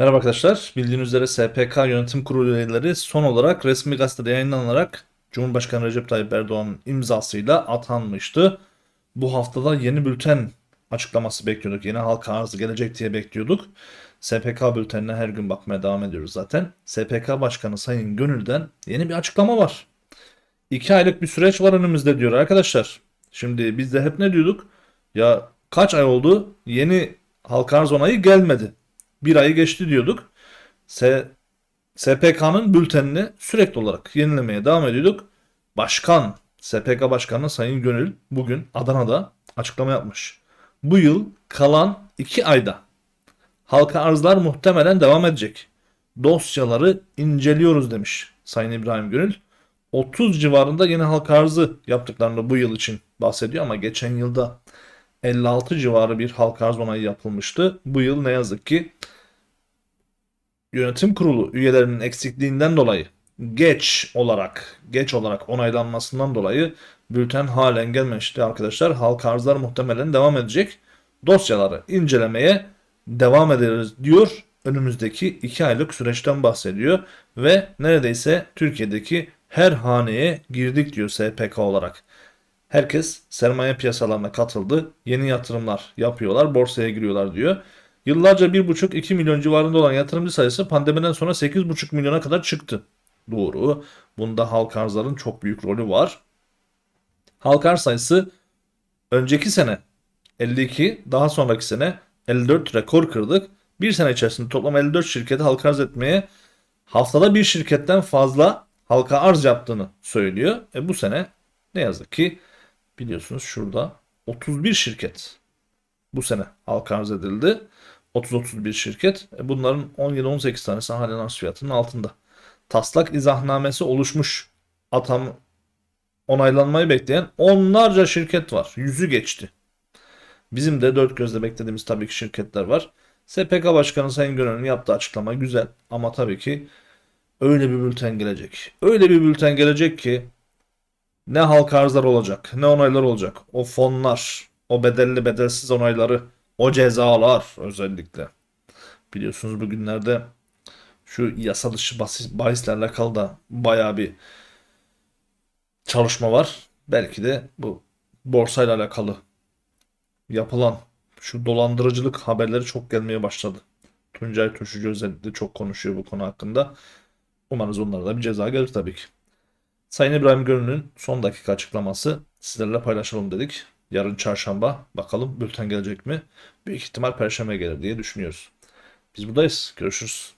Merhaba arkadaşlar. Bildiğiniz üzere SPK Yönetim Kurulu üyeleri son olarak resmi gazetede yayınlanarak Cumhurbaşkanı Recep Tayyip Erdoğan'ın imzasıyla atanmıştı. Bu haftada yeni bülten açıklaması bekliyorduk. Yeni halka arzı gelecek diye bekliyorduk. SPK bültenine her gün bakmaya devam ediyoruz zaten. SPK Başkanı Sayın Gönül'den yeni bir açıklama var. İki aylık bir süreç var önümüzde diyor arkadaşlar. Şimdi biz de hep ne diyorduk? Ya kaç ay oldu? Yeni halka arz onayı gelmedi. Bir ayı geçti diyorduk. S SPK'nın bültenini sürekli olarak yenilemeye devam ediyorduk. Başkan, SPK Başkanı Sayın Gönül bugün Adana'da açıklama yapmış. Bu yıl kalan 2 ayda halka arzlar muhtemelen devam edecek. Dosyaları inceliyoruz demiş Sayın İbrahim Gönül. 30 civarında yeni halka arzı yaptıklarını bu yıl için bahsediyor ama geçen yılda 56 civarı bir halka arz onayı yapılmıştı. Bu yıl ne yazık ki yönetim kurulu üyelerinin eksikliğinden dolayı geç olarak geç olarak onaylanmasından dolayı bülten halen gelmemişti arkadaşlar. Halka arzlar muhtemelen devam edecek. Dosyaları incelemeye devam ederiz diyor. Önümüzdeki 2 aylık süreçten bahsediyor ve neredeyse Türkiye'deki her haneye girdik diyor SPK olarak. Herkes sermaye piyasalarına katıldı. Yeni yatırımlar yapıyorlar, borsaya giriyorlar diyor. Yıllarca 1,5-2 milyon civarında olan yatırımcı sayısı pandemiden sonra 8,5 milyona kadar çıktı. Doğru. Bunda halk arzların çok büyük rolü var. Halk arz sayısı önceki sene 52, daha sonraki sene 54 rekor kırdık. Bir sene içerisinde toplam 54 şirkete halka arz etmeye haftada bir şirketten fazla halka arz yaptığını söylüyor. E bu sene ne yazık ki biliyorsunuz şurada 31 şirket bu sene halka arz edildi. 30-31 şirket. E bunların 17-18 tanesi halen arz fiyatının altında. Taslak izahnamesi oluşmuş atam onaylanmayı bekleyen onlarca şirket var. Yüzü geçti. Bizim de dört gözle beklediğimiz tabii ki şirketler var. SPK Başkanı Sayın Gönül'ün yaptığı açıklama güzel ama tabii ki öyle bir bülten gelecek. Öyle bir bülten gelecek ki ne halka arzlar olacak, ne onaylar olacak. O fonlar, o bedelli bedelsiz onayları, o cezalar özellikle. Biliyorsunuz bugünlerde şu yasa dışı bahis- bahislerle alakalı da bayağı bir çalışma var. Belki de bu borsayla alakalı yapılan şu dolandırıcılık haberleri çok gelmeye başladı. Tuncay Turşucu özellikle çok konuşuyor bu konu hakkında. Umarız onlara da bir ceza gelir tabii ki. Sayın İbrahim Gönül'ün son dakika açıklaması sizlerle paylaşalım dedik. Yarın çarşamba bakalım bülten gelecek mi? Büyük ihtimal perşembe gelir diye düşünüyoruz. Biz buradayız. Görüşürüz.